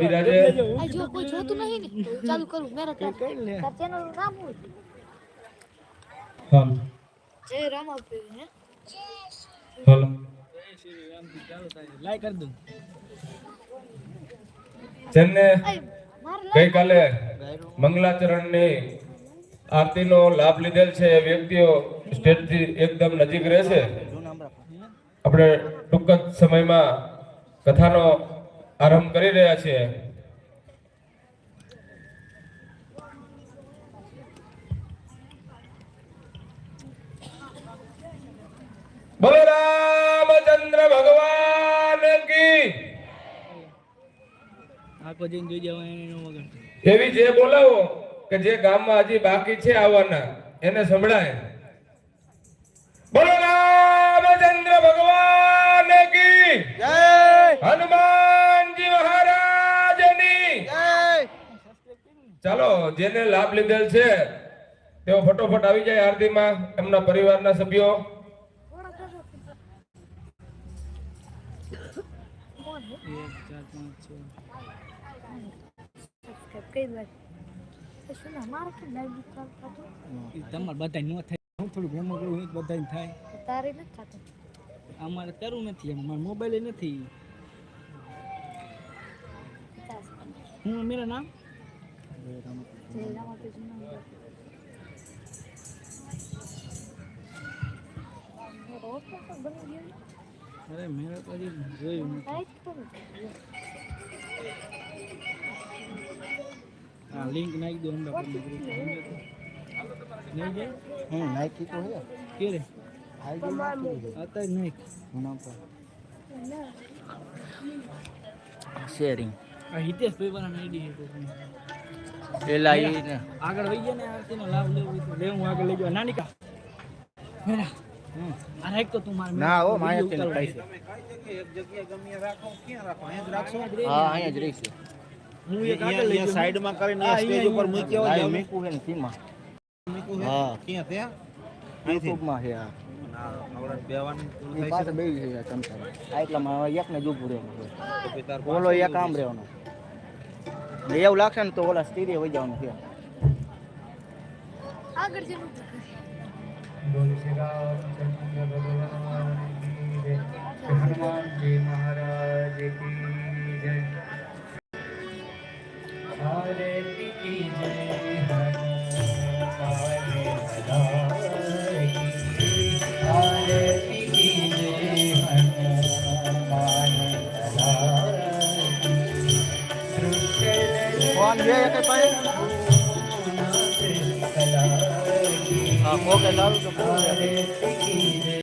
બિરાજે આ જો કોઈ જોતું નહીં ને ચાલુ કરું મેરા તાર તાર ચેનલનું નામ હું? હાલ. જય હે? હાલ. લાઈક કરી દઉં જેમને ગઈકાલે મંગલાચરણની આરતીનો લાભ લીધેલ છે એ વ્યક્તિઓ સ્ટેજથી એકદમ નજીક રહેશે. આપણે ટૂંક જ સમયમાં કથાનો આરંભ કરી રહ્યા છે. બોલો રામચંદ્ર ભગવાન કી. એવી જે બોલાવો કે જે ગામમાં હજી બાકી છે આવવાના એને સંભળાય. ચાલો જેને લાભ લીધેલ છે તેઓ ફટોફટ આવી જાય આરતીમાં એમના પરિવારના સભ્યો. કરી તમારે બધાય ન થાય. હું થોડું એમાં કહું બધાય થાય. તારે નથી થતું. અમારે કરવું નથી અમારે મોબાઈલ નથી. હું મેરા નામ જય રામાપીરનું નામ લો. રોજ પણ બની ગયું ને? અરે મેરા તો જોયું હા લિંક નાખી દો પર નહીં જાય હમ નાખી તો હે કે રે? નાખી દીધી. અત્યારે નાખ. એના પર શેરિંગ આ હિતેશ ભાઈ વાળા આઈડી છે કોકની. પેલા ઈ આગળ વહી ગયા ને આરતીનો લાભ લેવો હોય તો લે હું આગળ લઈ ગયો નાનિકા મેરા હમ. આ રાખ તો તું મારે ના હો video માયા તેને ઉતારવો છે હા અહીંયા જ રહીશું. હું એક આગળ લઈ ગયો સાઈડમાં કરીને હા, સ્ટેજ ઉપર અહીંયા, મૂક્યો લાઈવ હોય મૂકવું છે ને સીમા. મૂક્યું હા. ક્યાં ત્યાં યુટ્યુબમાં છે આ. આવડે બેવાનું પૂરું ઈ થાય પાસે બેસી છે ચમચા આ એટલામાં એકને જ ઊભું રહેવાનું છે. તો પછી તાર ઓલો એક આમ રહેવાનું. ને એવું લાગશે ને તો ઓલા સ્થિરે વહી જવાનું છે. આગળ જેનું હનુમાનજી મહારાજ કી જય કી ફોન છે કે પાસે હા મોકે લાવું તો